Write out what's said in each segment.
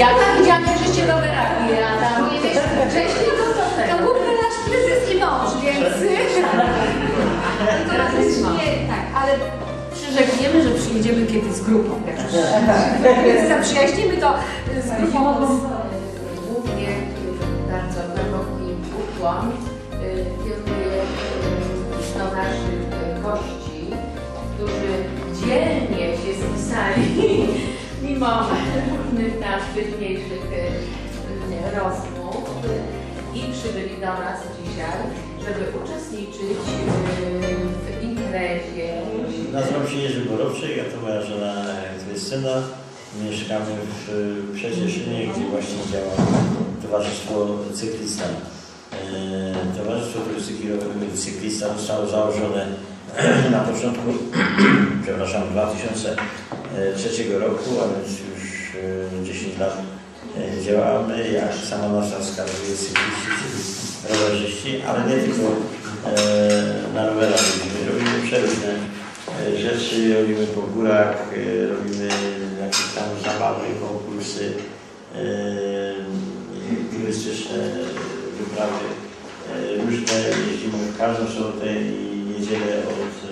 Ja tam widziałam, że żeście rowerami, a tam nie wiesz, wcześniej to to To główny nasz prezes i mąż, więc... To raz jest nie, tak, ale przyrzekniemy, że przyjedziemy kiedyś z grupą. Więc zaprzyjaźnimy to z grupą. Głównie y, bardzo głęboki ukłon y, kieruję y, do naszych gości, którzy dzielnie się spisali mimo różnych tam wcześniejszych y, y, rozmów i przybyli do nas dzisiaj, żeby uczestniczyć y, w imprezie. Nazywam się Jerzy Borowczyk, a to moja żona Krystyna. Mieszkamy w Przecieszynie, gdzie właśnie działa Towarzystwo Cyklista. E, Towarzystwo Cyklista zostało założone na początku, przepraszam, 2003 roku, a więc już e, 10 lat e, działamy. Jak sama nazwa wskazuje, cykliści, rowerzyści, ale nie tylko e, na rowerach robimy. Robimy przeróżne rzeczy, robimy po górach, robimy jakieś tam zabawy, konkursy, turystyczne wyprawy. Różne jeździmy w każdą sobotę i niedzielę od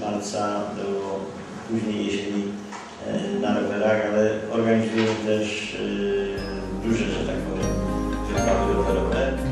marca do późnej jesieni na rowerach, ale organizujemy też e, duże, że tak powiem, wyprawy rowerowe.